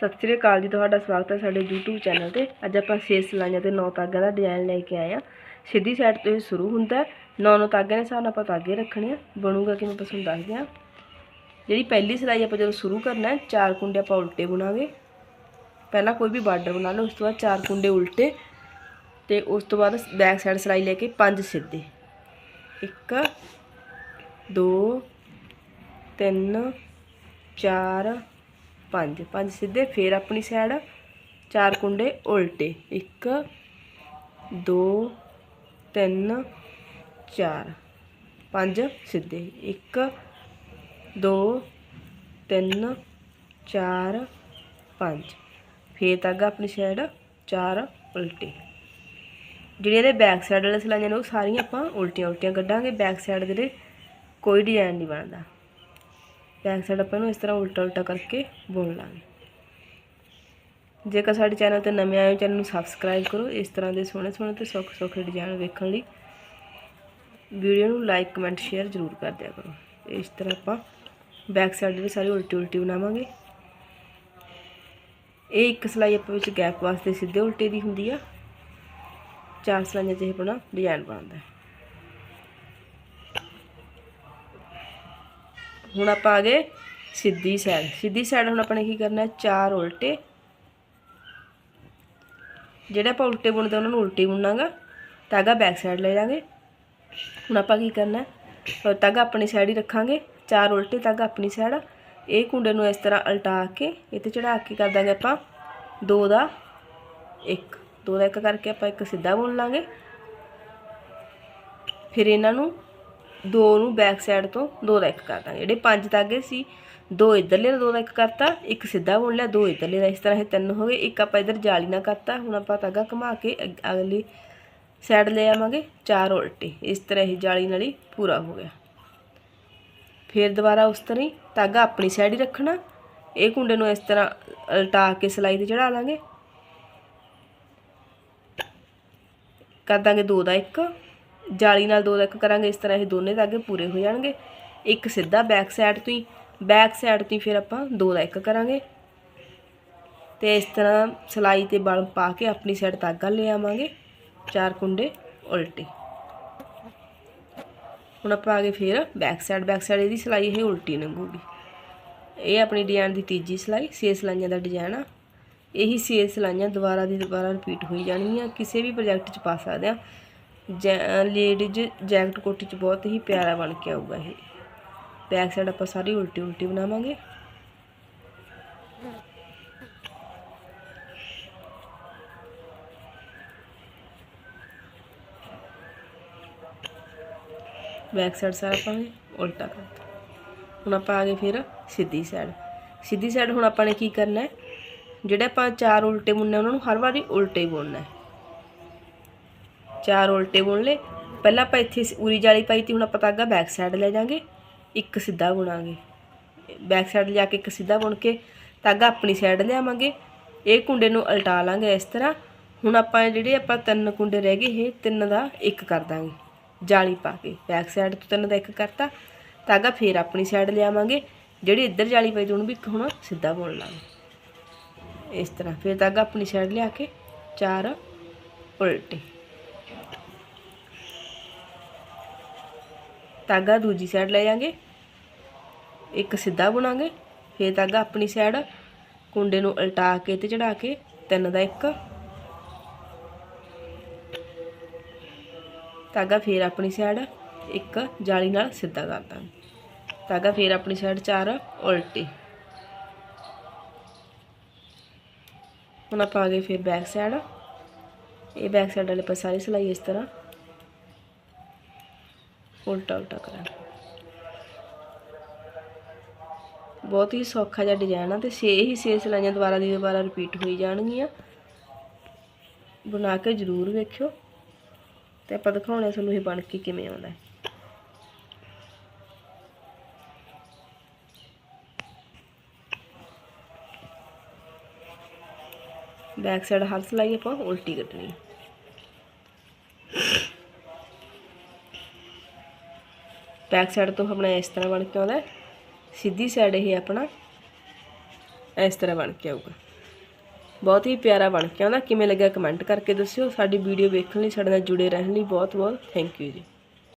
ਸਤਿ ਸ੍ਰੀ ਅਕਾਲ ਜੀ, ਤੁਹਾਡਾ ਸਵਾਗਤ ਹੈ ਸਾਡੇ YouTube ਚੈਨਲ ਤੇ। ਅੱਜ ਆਪਾਂ 6 ਸਲਾਈਆਂ ਤੇ 9 ਤਾਗਿਆਂ ਦਾ ਡਿਜ਼ਾਈਨ ਲੈ ਕੇ ਆਏ ਆ ਸਿੱਧੀ ਸਾਈਡ ਤੋਂ ਇਹ ਸ਼ੁਰੂ ਹੁੰਦਾ 9-9 ਤਾਗਿਆਂ ਦੇ ਹਿਸਾਬ ਨਾਲ ਆਪਾਂ ਤਾਗੇ ਰੱਖਣੇ ਆ। ਬਣੂਗਾ ਕਿਵੇਂ ਆਪਾਂ ਤੁਹਾਨੂੰ ਦੱਸਦੇ ਆ। ਜਿਹੜੀ ਪਹਿਲੀ ਸਲਾਈ ਆਪਾਂ ਜਦੋਂ ਸ਼ੁਰੂ ਕਰਨਾ ਹੈ, ਚਾਰ ਕੁੰਡੇ ਆਪਾਂ ਉਲਟੇ ਬੁਣਾਂਗੇ। ਪਹਿਲਾਂ ਕੋਈ ਵੀ ਬਾਰਡਰ ਬਣਾ ਲਓ, ਉਸ ਤੋਂ ਬਾਅਦ ਚਾਰ ਕੁੰਡੇ ਉਲਟੇ ਤੇ ਉਸ ਤੋਂ ਬਾਅਦ ਬੈਕ ਸਾਈਡ ਸਲਾਈ ਲੈ ਕੇ ਪੰਜ ਸਿੱਧੇ। 1 2 3 4 ਪੰਜ ਪੰਜ ਸਿੱਧੇ, ਫੇਰ ਆਪਣੀ ਸਾਈਡ ਚਾਰ ਕੁੰਡੇ ਉਲਟੇ। 1 2 3 4 ਪੰਜ ਸਿੱਧੇ। 1 2 3 4 5 ਫੇਰ ਤੱਕ ਆਪਣੀ ਸਾਈਡ ਚਾਰ ਉਲਟੇ। ਜਿਹੜੀਆਂ ਦੇ ਬੈਕ ਸਾਈਡ ਵਾਲੇ ਸਲਾਈਆਂ ਨੇ, ਉਹ ਸਾਰੀਆਂ ਆਪਾਂ ਉਲਟੀਆਂ ਉਲਟੀਆਂ ਕੱਢਾਂਗੇ। ਬੈਕ ਸਾਈਡ ਦੇ ਕੋਈ ਡਿਜ਼ਾਈਨ ਨਹੀਂ ਬਣਦਾ। ਬੈਕ ਸਾਈਡ ਆਪਾਂ ਇਹਨੂੰ ਇਸ ਤਰ੍ਹਾਂ ਉਲਟਾ ਉਲਟਾ ਕਰਕੇ ਬੁਣ ਲਾਂਗੇ। ਜੇਕਰ ਸਾਡੇ ਚੈਨਲ ਤੇ ਨਵੇਂ ਆਏ ਹੋ ਚੈਨਲ ਨੂੰ ਸਬਸਕ੍ਰਾਈਬ ਕਰੋ, ਇਸ ਤਰ੍ਹਾਂ ਦੇ ਸੋਹਣੇ ਸੋਹਣੇ ਤੇ ਸੌਖੇ ਸੌਖੇ ਡਿਜ਼ਾਈਨ ਵੇਖਣ ਲਈ। ਵੀਡੀਓ ਨੂੰ ਲਾਈਕ ਕਮੈਂਟ ਸ਼ੇਅਰ ਜ਼ਰੂਰ ਕਰ ਦਿਆ ਕਰੋ। ਇਸ ਤਰ੍ਹਾਂ ਆਪਾਂ ਬੈਕ ਸਾਈਡ ਦੇ ਸਾਰੀ ਉਲਟੀ ਉਲਟੀ ਬਣਾਵਾਂਗੇ। ਇਹ ਇੱਕ ਸਲਾਈ ਆਪਾਂ ਵਿੱਚ ਗੈਪ ਵਾਸਤੇ ਸਿੱਧੇ ਉਲਟੇ ਦੀ ਹੁੰਦੀ ਆ। ਚਾਰ ਸਲਾਈਆਂ 'ਚ ਇਹ ਆਪਣਾ ਡਿਜ਼ਾਈਨ ਬਣਦਾ ਹੈ। ਹੁਣ ਆਪਾਂ ਆ ਗਏ ਸਿੱਧੀ ਸਾਈਡ ਸਿੱਧੀ ਸਾਈਡ ਹੁਣ ਆਪਾਂ ਨੇ ਕੀ ਕਰਨਾ ਚਾਰ ਉਲਟੇ। ਜਿਹੜੇ ਆਪਾਂ ਉਲਟੇ ਬੁਣਦੇ ਉਹਨਾਂ ਨੂੰ ਉਲਟੀ ਬੁਣਾਂਗਾ ਤਾਗਾ ਬੈਕ ਸਾਈਡ ਲੈ ਜਾਾਂਗੇ ਹੁਣ ਆਪਾਂ ਕੀ ਕਰਨਾ ਹੈ? ਤਾਗਾ ਆਪਣੀ ਸਾਈਡ ਹੀ ਰੱਖਾਂਗੇ। ਚਾਰ ਉਲਟੇ ਤਾਗਾ ਆਪਣੀ ਸਾਈਡ ਇਹ ਕੁੰਡੇ ਨੂੰ ਇਸ ਤਰ੍ਹਾਂ ਉਲਟਾ ਕੇ, ਇਹ ਤੇ ਚੜਾ ਕੇ ਕਰ ਦਾਂਗੇ ਆਪਾਂ। ਦੋ ਦਾ ਇੱਕ। ਦੋ ਦਾ ਇੱਕ ਕਰਕੇ ਆਪਾਂ ਇੱਕ ਸਿੱਧਾ ਬੁਣ ਲਾਂਗੇ। ਫਿਰ ਇਹਨਾਂ ਨੂੰ ਦੋ ਨੂੰ ਬੈਕ ਸਾਈਡ ਤੋਂ ਦੋ ਦਾ ਇੱਕ ਕਰ ਦਾਂਗੇ ਜਿਹੜੇ ਪੰਜ ਤਾਗੇ ਸੀ, ਦੋ ਇਧਰਲੇ ਦਾ ਦੋ ਦਾ ਇੱਕ ਕਰਤਾ, ਇੱਕ ਸਿੱਧਾ ਬੁਣ ਲਿਆ, ਦੋ ਇਧਰਲੇ ਦਾ। ਇਸ ਤਰ੍ਹਾਂ ਇਹ ਤਿੰਨ ਹੋ ਗਏ। ਇੱਕ ਆਪਾਂ ਇਧਰ ਜਾਲੀ ਨਾਲ ਕਰਤਾ। ਹੁਣ ਆਪਾਂ ਤਾਗਾ ਘੁਮਾ ਕੇ ਅਗ- ਅਗਲੀ ਸਾਈਡ ਲੈ ਆਵਾਂਗੇ। ਚਾਰ ਉਲਟੇ। ਇਸ ਤਰ੍ਹਾਂ ਇਹ ਜਾਲੀ ਨਾਲ ਹੀ ਪੂਰਾ ਹੋ ਗਿਆ। ਫਿਰ ਦੁਬਾਰਾ ਉਸ ਤਰ੍ਹਾਂ ਹੀ ਤਾਗਾ ਆਪਣੀ ਸਾਈਡ ਹੀ ਰੱਖਣਾ। ਇਹ ਕੁੰਡੇ ਨੂੰ ਇਸ ਤਰ੍ਹਾਂ ਉਲਟਾ ਕੇ ਸਲਾਈ ਤੇ ਚੜਾ ਲਾਂਗੇ। ਕਰ ਦਾਂਗੇ ਦੋ ਦਾ ਇੱਕ। ਜਾਲੀ ਨਾਲ ਦੋ ਦਾ ਇੱਕ ਕਰਾਂਗੇ, ਇਸ ਤਰ੍ਹਾਂ ਇਹ ਦੋਨੇ ਤਾਗੇ ਪੂਰੇ ਹੋ ਜਾਣਗੇ। ਇੱਕ ਸਿੱਧਾ ਬੈਕ ਸਾਈਡ ਤੋਂ ਹੀ ਬੈਕ ਸਾਈਡ ਤੋਂ ਹੀ ਫਿਰ ਆਪਾਂ ਦੋ ਦਾ ਇੱਕ ਕਰਾਂਗੇ। ਤੇ ਇਸ ਤਰ੍ਹਾਂ ਸਲਾਈ ਤੇ ਬਲ ਪਾ ਕੇ ਆਪਣੀ ਸਾਈਡ ਧਾਗਾ ਲੈ ਆਵਾਂਗੇ, ਚਾਰ ਕੁੰਡੇ ਉਲਟੇ। ਹੁਣ ਆਪਾਂ ਆ ਗਏ ਫਿਰ ਬੈਕ ਸਾਈਡ ਬੈਕ ਸਾਈਡ ਇਹਦੀ ਸਲਾਈ ਇਹ ਉਲਟੀ ਲੰਘੂਗੀ। ਇਹ ਆਪਣੀ ਡਿਜ਼ਾਈਨ ਦੀ ਤੀਜੀ ਸਲਾਈ, ਛੇ ਸਲਾਈਆਂ ਦਾ ਡਿਜ਼ਾਈਨ ਆ। ਇਹੀ ਛੇ ਸਲਾਈਆਂ ਦੁਬਾਰਾ ਦੀ ਦੁਬਾਰਾ ਰਿਪੀਟ ਹੋਈ ਜਾਣਗੀਆਂ, ਕਿਸੇ ਵੀ ਪ੍ਰੋਜੈਕਟ 'ਚ ਪਾ ਸਕਦੇ ਆ। ਲੇਡੀਜ਼ ਜੈਕਟ ਕੋਟੀ 'ਚ ਬਹੁਤ ਹੀ ਪਿਆਰਾ ਬਣ ਕੇ ਆਊਗਾ ਇਹ। ਬੈਕ ਸਾਈਡ ਆਪਾਂ ਸਾਰੀ ਉਲਟੀ ਉਲਟੀ ਬਣਾਵਾਂਗੇ। ਬੈਕ ਸਾਈਡ ਸਾਰਾ ਆਪਾਂ ਨੇ ਉਲਟਾ ਕਰਤਾ। ਹੁਣ ਆਪਾਂ ਆ ਗਏ ਫਿਰ ਸਿੱਧੀ ਸਾਈਡ ਸਿੱਧੀ ਸਾਈਡ ਹੁਣ ਆਪਾਂ ਨੇ ਕੀ ਕਰਨਾ ਹੈ? ਜਿਹੜੇ ਆਪਾਂ ਚਾਰ ਉਲਟੇ ਬੁਣਨੇ ਉਹਨਾਂ ਨੂੰ ਹਰ ਵਾਰੀ ਉਲਟੇ ਹੀ ਬੁਣਨਾ ਹੈ। ਚਾਰ ਉਲਟੇ ਬੁਣ ਲਏ। ਪਹਿਲਾਂ ਆਪਾਂ ਇੱਥੇ ਉਰੀ ਜਾਲੀ ਪਾਈ ਤੀ, ਹੁਣ ਆਪਾਂ ਤਾਗਾ ਬੈਕ ਸਾਈਡ ਲੈ ਜਾਾਂਗੇ। ਇੱਕ ਸਿੱਧਾ ਬੁਣਾਂਗੇ। ਬੈਕ ਸਾਈਡ ਲਿਆ ਕੇ ਇੱਕ ਸਿੱਧਾ ਬੁਣ ਕੇ ਤਾਗਾ ਆਪਣੀ ਸਾਈਡ ਲਿਆਵਾਂਗੇ। ਇਹ ਕੁੰਡੇ ਨੂੰ ਉਲਟਾ ਲਾਂਗੇ ਇਸ ਤਰ੍ਹਾਂ। ਹੁਣ ਆਪਾਂ ਜਿਹੜੇ ਆਪਾਂ ਤਿੰਨ ਕੁੰਡੇ ਰਹਿ ਗਏ, ਇਹ ਤਿੰਨ ਦਾ ਇੱਕ ਕਰ ਦਾਂਗੇ। ਜਾਲੀ ਪਾ ਕੇ ਬੈਕ ਸਾਈਡ ਤੋਂ ਤਿੰਨ ਦਾ ਇੱਕ ਕਰਤਾ। ਤਾਗਾ ਫੇਰ ਆਪਣੀ ਸਾਈਡ ਲਿਆਵਾਂਗੇ। ਜਿਹੜੀ ਇੱਧਰ ਜਾਲੀ ਪਈ ਤੀ, ਉਹਨੂੰ ਵੀ ਇੱਕ ਹੁਣ ਸਿੱਧਾ ਬੁਣ ਲਾਂਗੇ। ਇਸ ਤਰ੍ਹਾਂ ਫਿਰ ਤਾਗਾ ਆਪਣੀ ਸਾਈਡ ਲਿਆ ਕੇ ਚਾਰ ਉਲਟੇ। ਤਾਗਾ ਦੂਜੀ ਸਾਈਡ ਲੈ ਜਾਾਂਗੇ। ਇੱਕ ਸਿੱਧਾ ਬੁਣਾਂਗੇ, ਫਿਰ ਤਾਗਾ ਆਪਣੀ ਸਾਈਡ ਕੁੰਡੇ ਨੂੰ ਉਲਟਾ ਕੇ ਤੇ ਚੜਾ ਕੇ, ਤਿੰਨ ਦਾ ਇੱਕ। ਤਾਗਾ ਫੇਰ ਆਪਣੀ ਸਾਈਡ ਇੱਕ ਜਾਲੀ ਨਾਲ ਸਿੱਧਾ ਕਰ ਦਾਂਗੇ। ਤਾਗਾ ਫੇਰ ਆਪਣੀ ਸਾਈਡ ਚਾਰ ਉਲਟੀ। ਹੁਣ ਆਪਾਂ ਆ ਗਏ ਫਿਰ ਬੈਕ ਸਾਈਡ ਇਹ ਬੈਕ ਸਾਈਡ ਵਾਲੇ ਪਾਸੇ ਸਾਰੀ ਸਿਲਾਈ ਇਸ ਤਰ੍ਹਾਂ। ਉਲਟਾ ਉਲਟਾ ਕਰਾਂਗੇ ਬਹੁਤ ਹੀ ਸੌਖਾ ਜਿਹਾ ਡਿਜ਼ਾਈਨ ਆ ਤੇ ਛੇ ਹੀ ਛੇ ਸਲਾਈਆਂ ਦੁਬਾਰਾ ਦੀ ਦੁਬਾਰਾ ਰਿਪੀਟ ਹੋਈ ਜਾਣਗੀਆਂ। ਬਣਾ ਕੇ ਜ਼ਰੂਰ ਵੇਖਿਓ ਤੇ ਆਪਾਂ ਦਿਖਾਉਣੇ ਤੁਹਾਨੂੰ ਇਹ ਬਣ ਕੇ ਕਿਵੇਂ ਆਉਂਦਾ ਹੈ। ਬੈਕ ਸਾਈਡ ਹਰ ਸਲਾਈ ਆਪਾਂ ਉਲਟੀ ਕੱਟਣੀ ਹੈ ਬੈਕ ਸਾਈਡ ਤੋਂ ਆਪਣਾ ਇਸ ਤਰ੍ਹਾਂ ਬਣ ਕੇ ਆਉਂਦਾ ਸਿੱਧੀ ਸਾਈਡ ਇਹ ਆਪਣਾ ਇਸ ਤਰ੍ਹਾਂ ਬਣ ਕੇ ਆਊਗਾ। ਬਹੁਤ ਹੀ ਪਿਆਰਾ ਬਣ ਕੇ ਆਉਂਦਾ ਕਿਵੇਂ ਲੱਗਿਆ ਕਮੈਂਟ ਕਰਕੇ ਦੱਸਿਓ। ਸਾਡੀ ਵੀਡੀਓ ਵੇਖਣ ਲਈ ਸਾਡੇ ਨਾਲ ਜੁੜੇ ਰਹਿਣ ਲਈ ਬਹੁਤ ਬਹੁਤ ਥੈਂਕ ਯੂ ਜੀ।